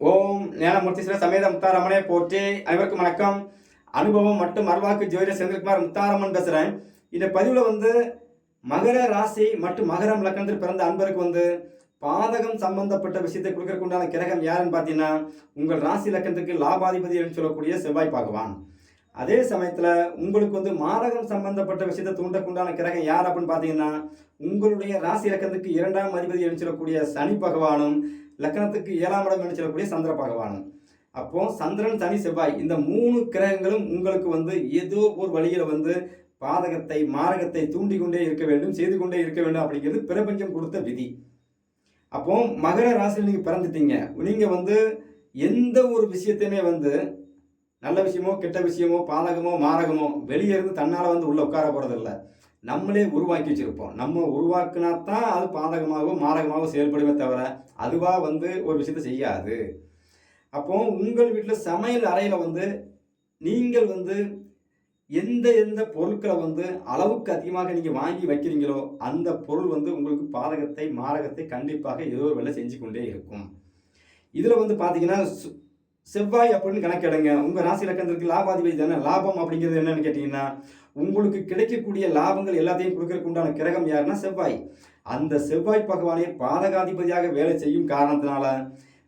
ஓம் ஞானமூர்த்தீஸ்வர சமேத முத்தாரம்மனே போற்றி. அனைவருக்கும் வணக்கம். அனுபவம் மற்றும் அருவாக்கு ஜோதிட செந்தில்குமார் முத்தாரம்மன் பேசுகிறேன் இந்த பதிவில் வந்து மகர ராசி மற்றும் மகரம் லக்கணத்தில் பிறந்த அன்பருக்கு வந்து பாதகம் சம்பந்தப்பட்ட விஷயத்தை கொடுக்கறதுக்கு உண்டான கிரகம் யாருன்னு பார்த்தீங்கன்னா உங்கள் ராசி லக்கணத்துக்கு லாபாதிபதி என்று சொல்லக்கூடிய செவ்வாய் பகவான். அதே சமயத்தில் உங்களுக்கு வந்து மாரகம் சம்பந்தப்பட்ட விஷயத்தை தூண்டக்குண்டான கிரகம் யார் அப்படின்னு பார்த்தீங்கன்னா உங்களுடைய ராசி லக்கணத்துக்கு இரண்டாம் அதிபதி என்று சொல்லக்கூடிய சனி பகவானும் லக்கணத்துக்கு ஏழாம் இடம் என்று சொல்லக்கூடிய சந்திர பகவான். அப்போ சந்திரன் சனி செவ்வாய் இந்த மூணு கிரகங்களும் உங்களுக்கு வந்து ஏதோ ஒரு வழியில் வந்து பாதகத்தை மாரகத்தை தூண்டி கொண்டே இருக்க வேண்டும் செய்து கொண்டே இருக்க வேண்டும் அப்படிங்கிறது பிரபஞ்சம் கொடுத்த விதி. அப்போ மகர ராசியில் நீங்கள் பிறந்துட்டீங்க. நீங்கள் வந்து எந்த ஒரு விஷயத்தையுமே வந்து நல்ல விஷயமோ கெட்ட விஷயமோ பாதகமோ மாரகமோ வெளியே இருந்து தன்னால் வந்து உள்ளே உட்கார போகிறதில்ல நம்மளே உருவாக்கி வச்சுருப்போம். நம்ம உருவாக்குனா தான் அது பாதகமாகவும் மாதகமாகவும் செயல்படுமே தவிர அதுவாக வந்து ஒரு விஷயத்தை செய்யாது. அப்போ உங்கள் வீட்டில் சமையல் அறையில் வந்து நீங்கள் வந்து எந்த எந்த பொருட்களை வந்து அளவுக்கு அதிகமாக நீங்கள் வாங்கி வைக்கிறீங்களோ அந்த பொருள் வந்து உங்களுக்கு பாதகத்தை மாரகத்தை கண்டிப்பாக ஏதோ ஒரு வேலை செஞ்சு கொண்டே இருக்கும். இதில் வந்து பார்த்தீங்கன்னா சு- செவ்வாய் அப்படின்னு கணக்கெடுங்க. உங்கள் ராசி லக்கணத்திற்கு லாபாதிபதி தானே? லாபம் அப்படிங்கிறது என்னன்னு கேட்டிங்கன்னா உங்களுக்கு கிடைக்கக்கூடிய லாபங்கள் எல்லாத்தையும் கொடுக்கறதுக்கு உண்டான கிரகம் யாருன்னா செவ்வாய். அந்த செவ்வாய் பகவானே பாதகாதிபதியாக வேலை செய்யும் காரணத்தினால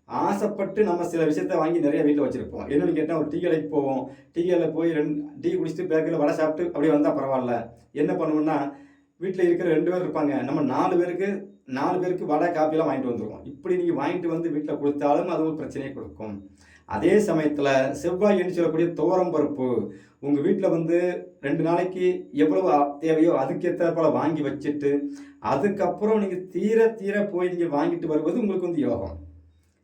ஆசைப்பட்டு நம்ம சில விஷயத்த வாங்கி நிறைய வீட்டில் வச்சுருப்போம். என்னென்னு கேட்டால் ஒரு டீ கடைக்கு போவோம். டீ கடையில் போய் ரெண்டு டீ குடிச்சிட்டு பேக்கில் வடை சாப்பிட்டு அப்படியே வந்தால் பரவாயில்ல. என்ன பண்ணுவோம்னா வீட்டில் இருக்கிற ரெண்டு பேர் இருப்பாங்க. நம்ம நாலு பேருக்கு நாலு பேருக்கு வடை காப்பியெல்லாம் வாங்கிட்டு வந்துருவோம். இப்படி நீங்கள் வாங்கிட்டு வந்து வீட்டில் கொடுத்தாலும் அது ஒரு பிரச்சனையை கொடுக்கும். அதே சமயத்தில் செவ்வாய் சொல்லக்கூடிய துவரம் பருப்பு உங்கள் வீட்டில் வந்து ரெண்டு நாளைக்கு எவ்வளவு தேவையோ அதுக்கேற்ற போல் வாங்கி வச்சுட்டு அதுக்கப்புறம் நீங்கள் தீர தீர போய் நீங்கள் வாங்கிட்டு வருவது உங்களுக்கு வந்து யோகம்.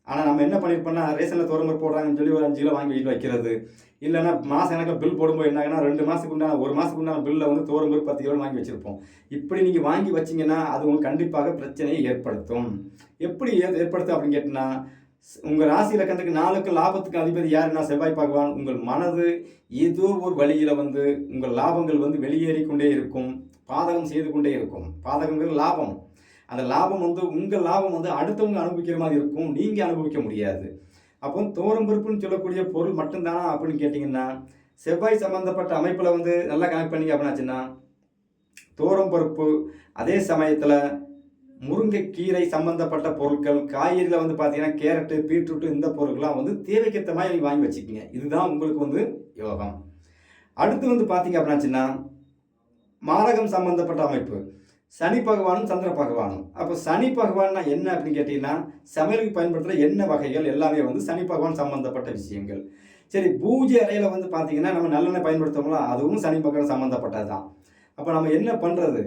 ஆனால் நம்ம என்ன பண்ணியிருப்போம்னா ரேஷனில் துவரம் போடுறாங்கன்னு சொல்லி ஒரு அஞ்சு கிலோ வாங்கி வீட்டில் வைக்கிறது. இல்லைன்னா மாதம் கணக்கில் பில் போடும்போது என்ன ஆகுனா ரெண்டு மாதத்துக்கு உண்டான ஒரு மாதத்துக்கு உண்டான பில்லில் வந்து துவரம் பருப்பு பத்து கிலோ வாங்கி வச்சுருப்போம். இப்படி நீங்கள் வாங்கி வச்சிங்கன்னா அது உங்களுக்கு கண்டிப்பாக பிரச்சனையை ஏற்படுத்தும். எப்படி ஏ- ஏற்படுத்தும் அப்படின்னு கேட்டிங்கன்னா உங்கள் ராசி இலக்கணத்துக்கு நாளுக்கு லாபத்துக்கு அதிபதி யாருன்னா செவ்வாய் பகவான். உங்கள் மனது ஏதோ ஒரு வழியில் வந்து உங்கள் லாபங்கள் வந்து வெளியேறி கொண்டே இருக்கும். பாதகம் செய்து கொண்டே இருக்கும். பாதகங்கிறது லாபம். அந்த லாபம் வந்து உங்கள் லாபம் வந்து அடுத்தவங்க அனுபவிக்கிற மாதிரி இருக்கும். நீங்கள் அனுபவிக்க முடியாது. அப்போ தோரம் பருப்புன்னு சொல்லக்கூடிய பொருள் மட்டும்தானா அப்படின்னு கேட்டிங்கன்னா செவ்வாய் சம்மந்தப்பட்ட அமைப்பில் வந்து நல்லா கனெக்ட் பண்ணீங்க அப்படின்னாச்சுன்னா தோரம் பருப்பு அதே சமயத்தில் முருங்கைக்கீரை சம்மந்தப்பட்ட பொருட்கள் காய்கறியில் வந்து பார்த்தீங்கன்னா கேரட்டு பீட்ரூட்டு இந்த பொருட்கள்லாம் வந்து தேவைக்கேற்ற மாதிரி நீங்கள் வாங்கி வச்சுக்கோங்க. இதுதான் உங்களுக்கு வந்து யோகம். அடுத்து வந்து பார்த்தீங்க அப்படின்னாச்சுன்னா மாரகம் சம்பந்தப்பட்ட அமைப்பு. சனி பகவானும் சந்திர பகவானும். அப்போ சனி பகவான்னா என்ன அப்படின்னு கேட்டிங்கன்னா சமையலுக்கு பயன்படுத்துகிற எண்ணெய் வகைகள் எல்லாமே வந்து சனி பகவான் சம்பந்தப்பட்ட விஷயங்கள். சரி பூஜை அறையில் வந்து பார்த்திங்கன்னா நம்ம நல்லெண்ணெய் பயன்படுத்துவோம்ல அதுவும் சனி பகவான் சம்மந்தப்பட்டது தான் அப்போ நம்ம என்ன பண்ணுறது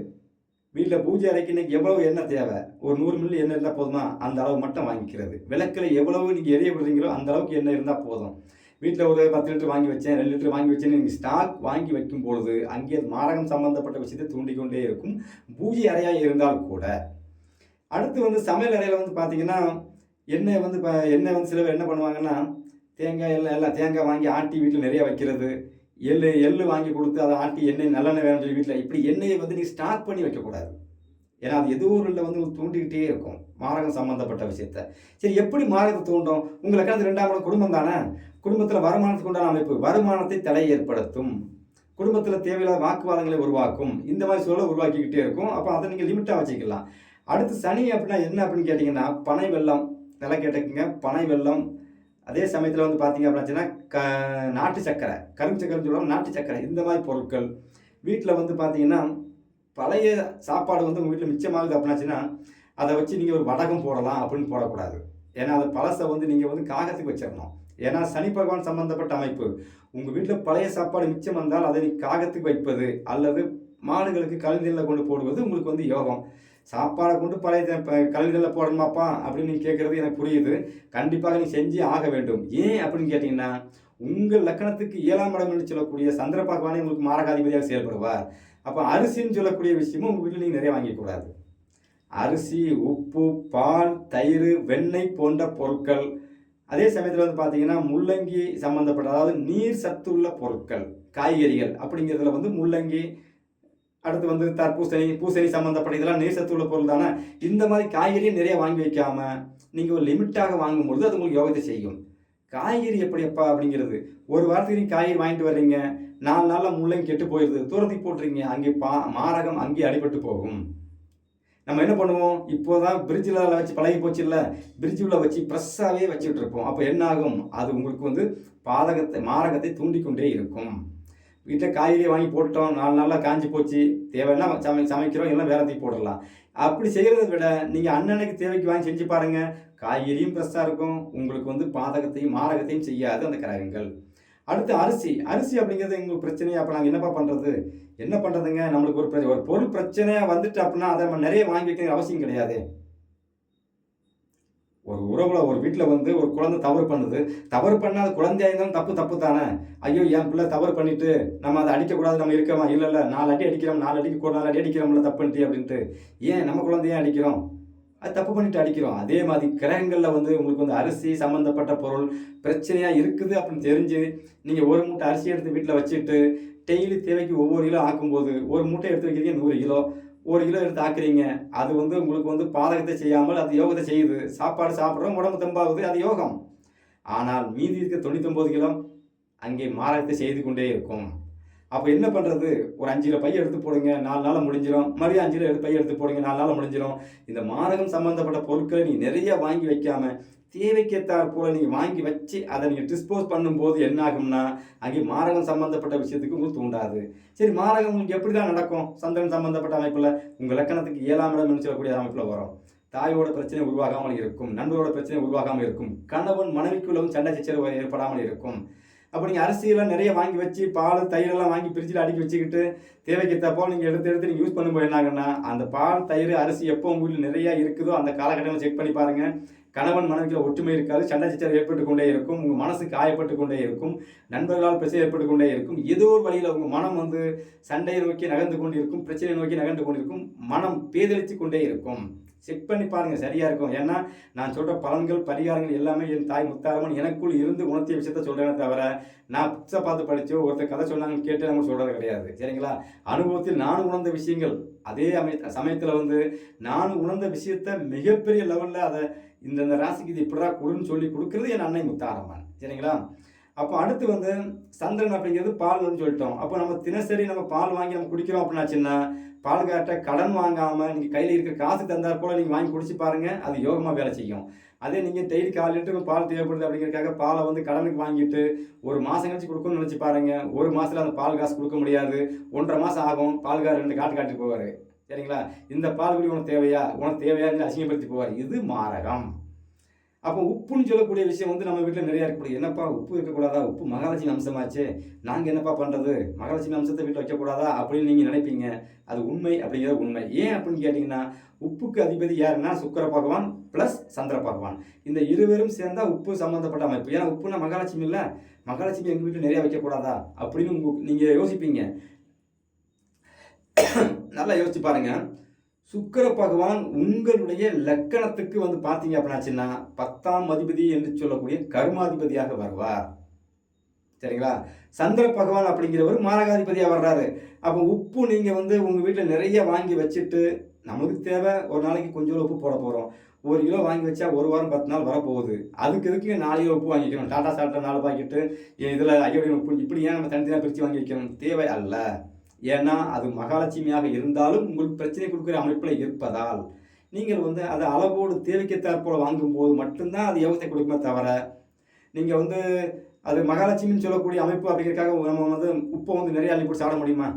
வீட்டில் பூஜை அறைக்கு இன்றைக்கி எவ்வளவு எண்ணெய் தேவை? ஒரு நூறு மில்லி எண்ணெய் இருந்தால் போதுமா? அந்த அளவு மட்டும் வாங்கிக்கிறது. விளக்கில் எவ்வளவு நீங்கள் எரிய விடுறீங்களோ அந்த அளவுக்கு எண்ணெய் இருந்தால் போதும். வீட்டில் ஒரு பத்து லிட்டர் வாங்கி வச்சேன் ரெண்டு லிட்டர் வாங்கி வச்சேன்னு நீங்கள் ஸ்டாக் வாங்கி வைக்கும் பொழுது அங்கே மாரகம் சம்பந்தப்பட்ட விஷயத்தை தூண்டிக்கொண்டே இருக்கும். பூஜை அறையாக இருந்தால் கூட. அடுத்து வந்து சமையல் அறையில் வந்து பார்த்தீங்கன்னா எண்ணெய் வந்து இப்போ எண்ணெய் வந்து சில என்ன பண்ணுவாங்கன்னா தேங்காய் எல்லாம் எல்லாம் தேங்காய் வாங்கி ஆட்டி வீட்டில் நிறைய வைக்கிறது. எள்ளு எள்ளு வாங்கி கொடுத்து அதை ஆட்டி எண்ணெய் நல்லெண்ணெய் வேணும்னு சொல்லி வீட்டில் இப்படி எண்ணெயை வந்து நீங்கள் ஸ்டாக் பண்ணி வைக்கக்கூடாது. ஏன்னா அது ஏதோ ஒரு வந்து தூண்டிக்கிட்டே இருக்கும். மாரகம் சம்மந்தப்பட்ட விஷயத்த. சரி எப்படி மாரகத்தை தூண்டும்? உங்களுக்கு அது ரெண்டாம் குடும்பம் தானே? குடும்பத்தில் வருமானத்துக்கு உண்டான அமைப்பு வருமானத்தை தடை ஏற்படுத்தும். குடும்பத்தில் தேவையில்லாத வாக்குவாதங்களை உருவாக்கும். இந்த மாதிரி சூழலை உருவாக்கிக்கிட்டே இருக்கும். அப்போ அதை நீங்கள் லிமிட்டாக வச்சுக்கலாம். அடுத்து சனி அப்படின்னா என்ன அப்படின்னு கேட்டிங்கன்னா பனை வெள்ளம். நல்லா கேட்டுக்கங்க பனை வெள்ளம் அதே சமயத்தில் வந்து பார்த்தீங்க அப்படின்னா க நாட்டு சக்கரை கரும்பு சக்கரைன்னு சொல்லுவாங்க நாட்டு சக்கரை இந்த மாதிரி பொருட்கள். வீட்டில் வந்து பார்த்தீங்கன்னா பழைய சாப்பாடு வந்து உங்கள் வீட்டில் மிச்சமாகுது அப்படின்னாச்சுன்னா அதை வச்சு நீங்கள் ஒரு வடகம் போடலாம் அப்படின்னு போடக்கூடாது. ஏன்னா அது பழசை வந்து நீங்கள் வந்து காகத்துக்கு வச்சிடணும். ஏன்னா சனி பகவான் சம்மந்தப்பட்ட அமைப்பு. உங்கள் வீட்டில் பழைய சாப்பாடு மிச்சம் வந்தால் அதை நீ காகத்துக்கு வைப்பது அல்லது மாடுகளுக்கு கழுநிலையில் கொண்டு போடுவது உங்களுக்கு வந்து யோகம். சாப்பாடை கொண்டு பழைய த- போடணுமாப்பா அப்படின்னு நீ கேட்குறது எனக்கு புரியுது. கண்டிப்பாக நீ செஞ்சு ஆக வேண்டும். ஏன் அப்படின்னு கேட்டிங்கன்னா உங்கள் லக்கணத்துக்கு ஏழாம் இடம் என்று சொல்லக்கூடிய சந்திர பகவானே உங்களுக்கு மாரகாதிபதியாக செயல்படுவார். அப்போ அரிசின்னு சொல்லக்கூடிய விஷயமும் உங்கள் வீட்டில் நீங்கள் நிறைய வாங்கிக்கூடாது அரிசி உப்பு பால் தயிர் வெண்ணெய் போன்ற பொருட்கள். அதே சமயத்தில் வந்து பார்த்தீங்கன்னா முள்ளங்கி சம்மந்தப்பட்ட அதாவது நீர் சத்து உள்ள பொருட்கள் காய்கறிகள் அப்படிங்கிறதுல வந்து முள்ளங்கி அடுத்து வந்து தர்பூசணி பூசணி சம்மந்தப்பட்ட இதெல்லாம் நீர் சத்து உள்ள பொருள் தானே? இந்த மாதிரி காய்கறியும் நிறைய வாங்கி வைக்காம நீங்கள் ஒரு லிமிட்டாக வாங்கும்பொழுது அது உங்களுக்கு யோகத்தை செய்யும். காய்கறி எப்படியப்பா அப்படிங்கிறது. ஒரு வாரத்துக்கு நீங்கள் காய்கறி வாங்கிட்டு வர்றீங்க. நாலு நாளில் முள்ளையும் கெட்டு போயிடுது துரத்தி போட்டுறீங்க அங்கே பா மாரகம் அங்கேயே அடிபட்டு போகும். நம்ம என்ன பண்ணுவோம்? இப்போ தான் பிரிட்ஜில் வச்சு பழகி போச்சு இல்லை பிரிட்ஜுல வச்சு ப்ரெஸ்ஸாகவே வச்சுட்டு இருப்போம். அப்போ என்ன ஆகும்? அது உங்களுக்கு வந்து பாதகத்தை மாரகத்தை தூண்டிக்கொண்டே இருக்கும். வீட்டில் காய்கறியை வாங்கி போட்டோம் நாலு நாளாக காஞ்சி போச்சு. தேவைன்னா சமை சமைக்கிறோம் எல்லாம் வேற தூக்கி போடலாம் அப்படி செய்கிறத விட நீங்கள் அன்னன்னைக்கு தேவைக்கு வாங்கி செஞ்சு பாருங்கள் காய்கறியும் ஃப்ரெஷ்ஷாக இருக்கும். உங்களுக்கு வந்து பாதகத்தையும் மாரகத்தையும் செய்யாது அந்த கிரகங்கள். அடுத்து அரிசி. அரிசி அப்படிங்கிறது எங்களுக்கு பிரச்சனையா அப்போ நாங்கள் என்னப்பா பண்ணுறது என்ன பண்ணுறதுங்க நம்மளுக்கு ஒரு பிரச்சனை ஒரு பொருள் பிரச்சனையாக வந்துட்டு அப்படின்னா அதை நம்ம நிறைய வாங்கி வைக்கணுங்கிற அவசியம் கிடையாது. உறவுல ஒரு வீட்டில் வந்து ஒரு குழந்தை தவறு பண்ணுது. தவறு பண்ணால் குழந்தையாக குழந்தையா இருந்தாலும் தப்பு தப்பு தானே? ஐயோ என் பிள்ளை தவறு பண்ணிட்டு நம்ம அதை அடிக்கக்கூடாது நம்ம இருக்கமா? இல்லை இல்லை நாலு அடி அடிக்கிறோம் நாலு அடிக்கு கூட நாலு அடி அடிக்கிறோம்ல தப்பு பண்ணிட்டு அப்படின்ட்டு. ஏன் நம்ம குழந்தைய அடிக்கிறோம்? அது தப்பு பண்ணிட்டு அடிக்கிறோம். அதே மாதிரி கிரகங்களில் வந்து உங்களுக்கு வந்து அரிசி சம்மந்தப்பட்ட பொருள் பிரச்சனையாக இருக்குது அப்படின்னு தெரிஞ்சு நீங்கள் ஒரு மூட்டை அரிசி எடுத்து வீட்டில் வச்சுட்டு டெய்லி தேவைக்கு ஒவ்வொரு கிலோ ஆக்கும்போது ஒரு மூட்டை எடுத்து வைக்கிறீங்க நூறு கிலோ. ஒரு கிலோ எடுத்து ஆக்குறீங்க. அது வந்து உங்களுக்கு வந்து பாதகத்தை செய்யாமல் அது யோகத்தை செய்யுது. சாப்பாடு சாப்பிட்றோம் உடம்பு தெம்பாகுது அது யோகம். ஆனால் மீதி இருக்க தொண்ணூத்தொம்பது கிலோ அங்கே மாரகத்தை செய்து கொண்டே இருக்கும். அப்போ என்ன பண்ணுறது ஒரு அஞ்சு கிலோ பைய எடுத்து போடுங்க நாலு நாளில் முடிஞ்சிடும் மறுபடியும் அஞ்சு கிலோ எடுத்து பைய எடுத்து போடுங்க நாலு நாளில் முடிஞ்சிடும் இந்த மாரகம் சம்மந்தப்பட்ட பொருட்களை நீ நிறைய வாங்கி வைக்காமல் தேவைக்கேற்றாற் போல நீங்கள் வாங்கி வச்சு அதை நீங்கள் டிஸ்போஸ் பண்ணும்போது என்ன ஆகும்னா அங்கே மாரகம் சம்மந்தப்பட்ட விஷயத்துக்கு உங்களுக்கு தூண்டாது. சரி மாரகம் உங்களுக்கு எப்படி தான் நடக்கும்? சந்திரன் சம்மந்தப்பட்ட அமைப்பில் உங்கள் லக்கணத்துக்கு ஏழாம் இடம் சொல்லக்கூடிய அமைப்பில் வரும். தாயோட பிரச்சனை உருவாகாமல் இருக்கும். நண்பரோட பிரச்சனை உருவாகாமல் இருக்கும். கணவன் மனைவிக்குள்ளவும் சண்டை சச்சரவு ஏற்படாமல் இருக்கும். அப்போ நீங்கள் அரிசியெல்லாம் நிறைய வாங்கி வச்சு பால் தயிரெல்லாம் வாங்கி ஃப்ரிட்ஜில் அடுக்கி வச்சுக்கிட்டு தேவைக்கு போல் நீங்கள் எடுத்து எடுத்து நீங்கள் யூஸ் பண்ணும்போது என்னாகுன்னா அந்த பால் தயிர் அரிசி எப்போ உங்கள் வீட்டில் நிறையா இருக்குதோ அந்த காலகட்டத்தில் செக் பண்ணி பாருங்கள் கணவன் மனைவிக்கு ஒற்றுமை இருக்காது சண்டை சச்சரவு ஏற்பட்டு கொண்டே இருக்கும் உங்கள் மனசு காயப்பட்டு கொண்டே இருக்கும் நண்பர்களால் பிரச்சனை ஏற்பட்டு கொண்டே இருக்கும் ஏதோ ஒரு வழியில் உங்கள் மனம் வந்து சண்டையை நோக்கி நகர்ந்து கொண்டிருக்கும் பிரச்சனையை நோக்கி நகர்ந்து கொண்டிருக்கும் மனம் பேதளித்து கொண்டே இருக்கும். செக் பண்ணி பாருங்கள் சரியாக இருக்கும். ஏன்னா நான் சொல்கிற பலன்கள் பரிகாரங்கள் எல்லாமே என் தாய் முத்தாரமன் எனக்குள் இருந்து உணர்த்திய விஷயத்த சொல்கிறேனே தவிர நான் புதுசாக பார்த்து படித்தோ ஒருத்தர் கதை சொன்னாங்கன்னு கேட்டு நம்ம சொல்கிறது கிடையாது. சரிங்களா? அனுபவத்தில் நான் உணர்ந்த விஷயங்கள் அதே அமை சமயத்தில் வந்து நான் உணர்ந்த விஷயத்த மிகப்பெரிய லெவலில் அதை இந்தந்த ராசிக்கு இது இப்படிடா கொடுன்னு சொல்லி கொடுக்குறது என் அன்னை முத்தாரம்மன். சரிங்களா? அப்போ அடுத்து வந்து சந்திரன் அப்படிங்கிறது பால்னு சொல்லிட்டோம். அப்போ நம்ம தினசரி நம்ம பால் வாங்கி நம்ம குடிக்கிறோம் அப்படின்னாச்சுன்னா பால் காட்ட கடன் வாங்காமல் நீங்கள் கையில் இருக்கிற காசு தந்தால் போல் நீங்கள் வாங்கி குடிச்சு பாருங்கள் அது யோகமாக வேலை செய்யும். அதே நீங்கள் டெய்லி கால் லிட்டருக்கு பால் தேவைப்படுது அப்படிங்கிறதுக்காக பாலை வந்து கடனுக்கு வாங்கிட்டு ஒரு மாதம் கழிச்சு கொடுக்கணும்னு நினச்சி பாருங்கள் ஒரு மாதத்தில் அந்த பால் காசு கொடுக்க முடியாது ஒன்றரை மாதம் ஆகும் பால்கார் ரெண்டு காட்டு காட்டிட்டு போவார். சரிங்களா? இந்த பால் குடி உனக்கு தேவையா? உனக்கு தேவையான்னு அசிங்கப்படுத்தி போவார். இது மாரகம். அப்போ உப்புன்னு சொல்லக்கூடிய விஷயம் வந்து நம்ம வீட்டில் நிறையா இருக்கக்கூடிய என்னப்பா உப்பு இருக்கக்கூடாதா? உப்பு மகாலட்சுமி அம்சமாச்சு. நாங்கள் என்னப்பா பண்ணுறது மகாலட்சுமி அம்சத்தை வீட்டில் வைக்கக்கூடாதா? அப்படின்னு நீங்கள் நினைப்பீங்க. அது உண்மை அப்படிங்கிறது உண்மை. ஏன் அப்படின்னு கேட்டிங்கன்னா உப்புக்கு அதிபதி யாருன்னா சுக்கர பகவான் ப்ளஸ் சந்திர பகவான். இந்த இருவரும் சேர்ந்தால் உப்பு சம்மந்தப்பட்ட அமைப்பு. ஏன்னா உப்புனா மகாலட்சுமி இல்லை. மகாலட்சுமி எங்கள் வீட்டில் நிறையா வைக்கக்கூடாதா? அப்படின்னு உங்கள் நீங்கள் யோசிப்பீங்க. நல்லா யோசிச்சு பாருங்கள் சுக்கர பகவான் உங்களுடைய லக்கணத்துக்கு வந்து பார்த்தீங்க அப்படின்னாச்சுன்னா பத்தாம் அதிபதி என்று சொல்லக்கூடிய கர்மாதிபதியாக வருவார். சரிங்களா? சந்திர பகவான் அப்படிங்கிறவர் மாரகாதிபதியாக வர்றாரு. அப்போ உப்பு நீங்கள் வந்து உங்கள் வீட்டில் நிறைய வாங்கி வச்சுட்டு நம்மளுக்கு தேவை ஒரு நாளைக்கு கொஞ்சம் உப்பு போட போகிறோம் ஒரு கிலோ வாங்கி வச்சா ஒரு வாரம் பத்து நாள் வரப்போகுது. அதுக்கு எதுக்கு நாலு கிலோ உப்பு வாங்கிக்கணும் டாட்டா சாட்டா நாலு பாக்கெட்டு இதில் ஐயோடின் உப்பு இப்படி ஏன் நம்ம தனித்தனியாக பிரித்து வாங்கி வைக்கணும்? தேவை அல்ல. ஏன்னா அது மகாலட்சுமியாக இருந்தாலும் உங்களுக்கு பிரச்சனை கொடுக்குற அமைப்பில் இருப்பதால் நீங்கள் வந்து அதை அளவோடு தேவைக்கத்தாற் போல் வாங்கும்போது மட்டும்தான் அது யோகத்தை கொடுக்குமே தவிர நீங்கள் வந்து அது மகாலட்சுமின்னு சொல்லக்கூடிய அமைப்பு அப்படிங்கிறதுக்காக நம்ம வந்து உப்பை வந்து நிறைய அள்ளி போட்டு சாப்பிட முடியுமா?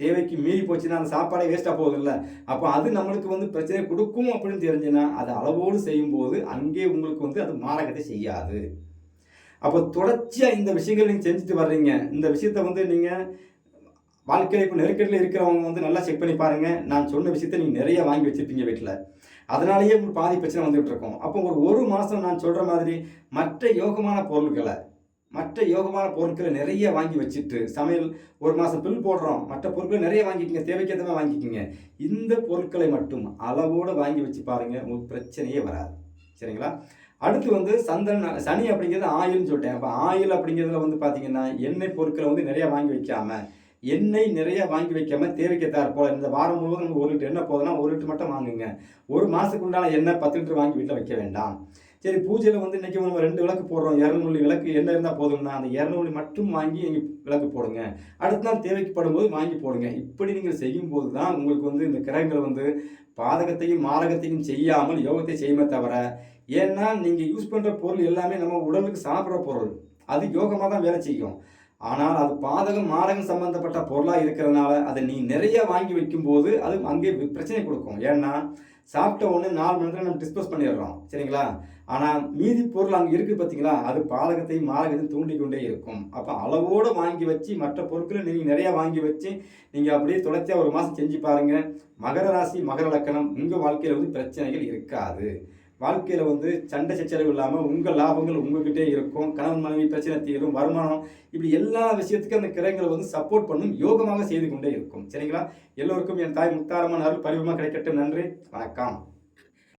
தேவைக்கு மீறி போச்சுன்னா அந்த சாப்பாடே வேஸ்ட்டாக போகுதில்ல. அப்போ அது நம்மளுக்கு வந்து பிரச்சனை கொடுக்கும் அப்படின்னு தெரிஞ்சுன்னா அதை அளவோடு செய்யும்போது அங்கே உங்களுக்கு வந்து அது மாரகத்தை செய்யாது. அப்போ தொடர்ச்சியாக இந்த விஷயங்கள் நீங்கள் செஞ்சுட்டு வர்றீங்க. இந்த விஷயத்த வந்து நீங்கள் வாழ்க்கையில் இப்போ நெருக்கடியில் இருக்கிறவங்க வந்து நல்லா செக் பண்ணி பாருங்கள் நான் சொன்ன விஷயத்த நீங்கள் நிறைய வாங்கி வச்சுருப்பீங்க வீட்டில் அதனாலேயே உங்களுக்கு பாதி பிரச்சனை வந்துகிட்டு இருக்கும். அப்போ ஒரு ஒரு மாதம் நான் சொல்கிற மாதிரி மற்ற யோகமான பொருட்களை மற்ற யோகமான பொருட்களை நிறைய வாங்கி வச்சுட்டு சமையல் ஒரு மாதம் பில் போடுறோம். மற்ற பொருட்களை நிறைய வாங்கிக்கிங்க. தேவைக்கேற்றமாக வாங்கிக்கிங்க. இந்த பொருட்களை மட்டும் அளவோடு வாங்கி வச்சு பாருங்கள் உங்களுக்கு பிரச்சனையே வராது. சரிங்களா? அடுத்து வந்து சந்திரன் சனி அப்படிங்கிறது ஆயில்னு சொல்லிட்டேன். அப்போ ஆயில் அப்படிங்கிறதுல வந்து பார்த்தீங்கன்னா எண்ணெய் பொருட்களை வந்து நிறைய வாங்கி வைக்காமல் எண்ணெய் நிறைய வாங்கி வைக்காம தேவைக்கு தயார் போல. இந்த வாரம் முழுவதும் நம்ம ஒரு லிட்டர் எண்ணெய் போதுன்னா ஒரு லிட்டர் மட்டும் வாங்குங்க. ஒரு மாதத்துக்கு உண்டான எண்ணெய் பத்து லிட்டர் வாங்கி வீட்டில் வைக்க வேண்டாம். சரி பூஜையில் வந்து இன்றைக்கி நம்ம ரெண்டு விளக்கு போடுறோம். இரநூறு விளக்கு எண்ணெய் இருந்தால் போதும்னா அந்த இரநூறு மட்டும் வாங்கி நீங்கள் விளக்கு போடுங்க. அடுத்த நாள் தேவைப்படும் போது வாங்கி போடுங்க. இப்படி நீங்கள் செய்யும்போது தான் உங்களுக்கு வந்து இந்த கிரகங்கள் வந்து பாதகத்தையும் மாரகத்தையும் செய்யாமல் யோகத்தை செய்யுமே தவிர ஏன்னா நீங்கள் யூஸ் பண்ணுற பொருள் எல்லாமே நம்ம உடலுக்கு சாப்பிட்ற பொருள். அது யோகமாக தான் வேலை செய்யும். ஆனால் அது பாதகம் மாரகம் சம்பந்தப்பட்ட பொருளாக இருக்கிறதுனால அதை நீ நிறைய வாங்கி வைக்கும்போது அது அங்கே பிரச்சனை கொடுக்கும். ஏன்னா சாப்பிட்ட ஒன்று நாலு மணி நேரத்தில் நம்ம டிஸ்போஸ் பண்ணிடுறோம். சரிங்களா? ஆனால் மீதி பொருள் அங்கே இருக்குது பார்த்தீங்களா அது பாதகத்தையும் மாரகத்தையும் தூண்டி கொண்டே இருக்கும். அப்போ அளவோடு வாங்கி வச்சு மற்ற பொருட்களை நீங்கள் நிறையா வாங்கி வச்சு நீங்கள் அப்படியே தொடர்ச்சியாக ஒரு மாதம் செஞ்சு பாருங்கள் மகர ராசி மகர லக்கணம் உங்கள் வாழ்க்கையில் வந்து பிரச்சனைகள் இருக்காது. வாழ்க்கையில் வந்து சண்டை சச்சரவு இல்லாமல் உங்கள் லாபங்கள் உங்ககிட்டே இருக்கும். கணவன் மனைவி பிரச்சனை தீரும் வருமானம் இப்படி எல்லா விஷயத்துக்கும் அந்த கிரகங்கள் வந்து சப்போர்ட் பண்ணும் யோகமாக செய்து கொண்டே இருக்கும். சரிங்களா? எல்லோருக்கும் என் தாய் முத்தாரமான அருள் பரிவமாக கிடைக்கட்டும். நன்றி. வணக்கம்.